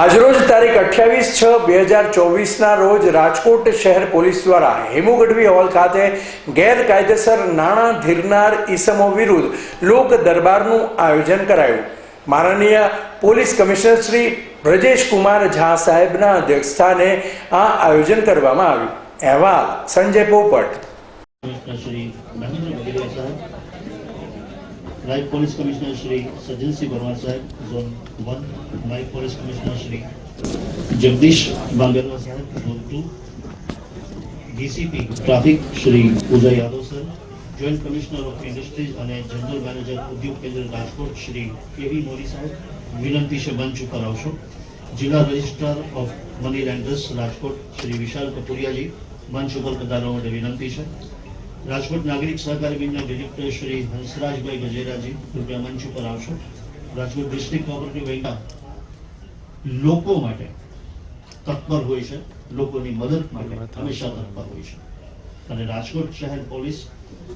આજરોજ તારીખ અઠ્યાવીસ છ બે હજાર ચોવીસના રોજ રાજકોટ શહેર પોલીસ દ્વારા હેમુગઢવી હોલ ખાતે ગેરકાયદેસર નાણાં ધીરનાર ઈસમો વિરુદ્ધ લોક દરબારનું આયોજન કરાયું. માનનીય પોલીસ કમિશનર શ્રી બ્રજેશ કુમાર ઝા સાહેબના અધ્યક્ષસ્થાને આ આયોજન કરવામાં આવ્યું. અહેવાલ સંજય પોપટ કમિશનર શ્રી મહેન્દ્ર બગેરિયા સાહેબ નાયબ પોલીસ કમિશનર શ્રી સજ્જનસિંહ પરમાર સાહેબ, ઝોન વન નાયબ પોલીસ કમિશનર શ્રી જગદીશ બાંગરવા સાહેબ, zone two. DCP traffic Shri Puja Yadav sir, joint commissioner of industries અને જનરલ મેનેજર ઉદ્યોગ કેન્દ્ર રાજકોટ શ્રી કેવી મોરી સાહેબ, વિનંતી છે મંચ ઉપર આવશો જિલ્લા registrar of money lenders Rajkot Shri Vishal કપુરિયાજી મંચ ઉપર પધારવા માટે વિનંતી છે. રાજકોટ નાગરિક સહકારી બેંકના ડિરેક્ટર શ્રી હંસરાજભાઈ ગજેરાજી, કૃપયા મંચ ઉપર આવશો. રાજકોટ ડિસ્ટ્રિક્ટ કોઓપરેટિવ બેંકના લોકો માટે તત્પર હોય છે. લોકોની મદદ માટે હંમેશા તત્પર હોય છે. અને રાજકોટ શહેર પોલીસ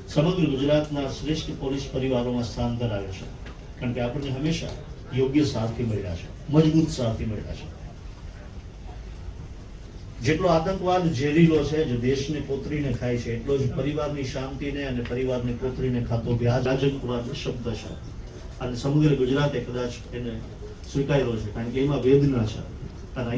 સમગ્ર ગુજરાતના શ્રેષ્ઠ પોલીસ પરિવારોમાં સ્થાન ધરાવે છે. કારણ કે આપણને હંમેશા યોગ્ય સારથી મળ્યા છે. મજબૂત સારથી મળ્યા છે. જેટલો આતંકવાદ ઝેરીલો છે, જે દેશને કોતરીને ખાય છે, એટલો જ પરિવારની શાંતિને અને પરિવારને કોતરીને ખાતો વ્યાજ આતંકવાદ શબ્દ છે. અને સમગ્ર ગુજરાતે કદાચ એને સ્વીકાર્યો છે, કારણ કે એમાં વેદના છે. અને